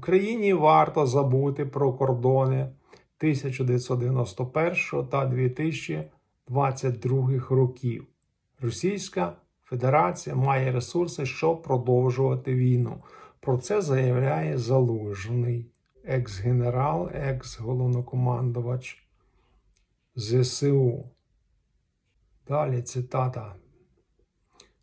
Україні варто забути про кордони 1991 та 2022 років. Російська Федерація має ресурси, щоб продовжувати війну. Про це заявляє Залужний, екс-генерал, екс-головнокомандувач ЗСУ. Далі цитата.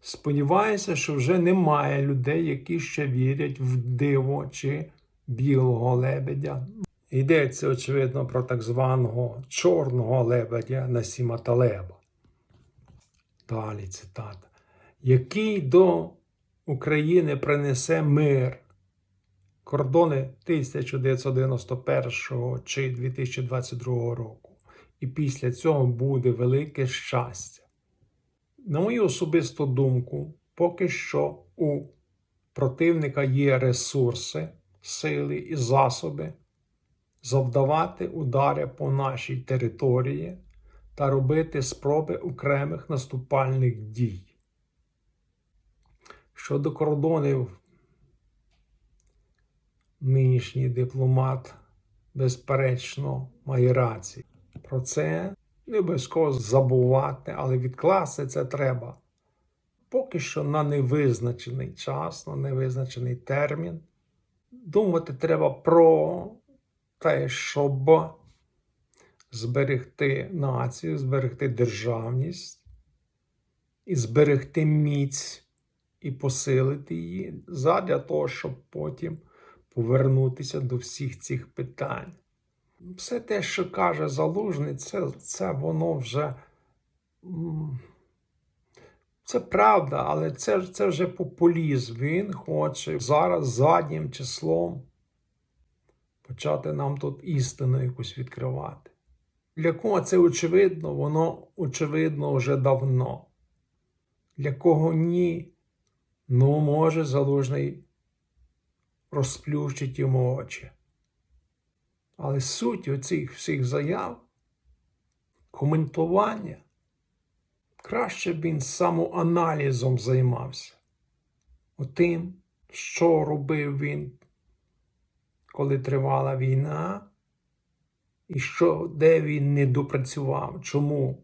Сподіваюся, що вже немає людей, які ще вірять в диво чи білого лебедя. Йдеться, очевидно, про так званого чорного лебедя Насіма Талеба. Далі цитата. Який до України принесе мир кордони 1991 чи 2022 року. І після цього буде велике щастя. На мою особисту думку, поки що у противника є ресурси, сили і засоби завдавати удари по нашій території та робити спроби окремих наступальних дій. Щодо кордонів, нинішній дипломат, безперечно, має рацію. Про це не обов'язково забувати, але відкласти це треба. Поки що на невизначений час, на невизначений термін. Думати треба про те, щоб зберегти націю, зберегти державність і зберегти міць і посилити її задля того, щоб потім повернутися до всіх цих питань. Все те, що каже Залужний, це, це воно вже. Це правда, але це, це вже популізм. Він хоче зараз заднім числом почати нам тут істину якусь відкривати. Для кого це очевидно, воно очевидно вже давно. Для кого ні, ну може залужний розплющить йому очі. Але суть оцих всіх заяв, коментування, краще б він самоаналізом займався. Отим, що робив він, коли тривала війна, і що, де він не допрацював, чому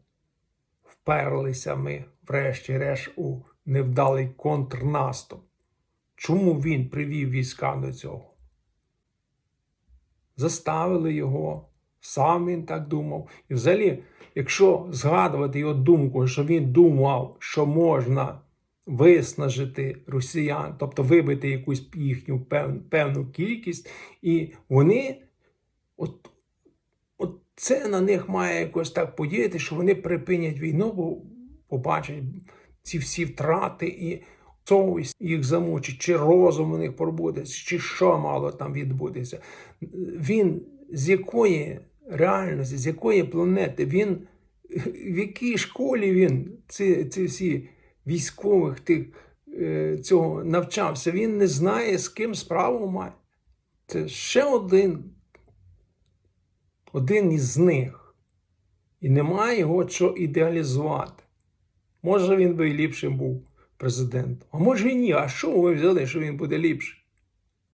вперлися ми, врешті-решт, у невдалий контрнаступ. Чому він привів війська до цього? Заставили його, сам він так думав. І взагалі, якщо згадувати його думку, що він думав, що можна виснажити росіян, тобто вибити якусь їхню пев- певну кількість, і вони, от, от це на них має якось так подіяти, що вони припинять війну, бо побачать ці всі втрати і совість їх замучить, чи розум у них пробудеться, чи що мало там відбудеться. Він з якої реальності, з якої планети, він в якій школі він ці, ці всі військових тих е, цього навчався, він не знає, з ким справу має. Це ще один, один із них. І немає його що ідеалізувати. Може, він би ліпшим був президентом. А може і ні. А що ви взяли, що він буде ліпший?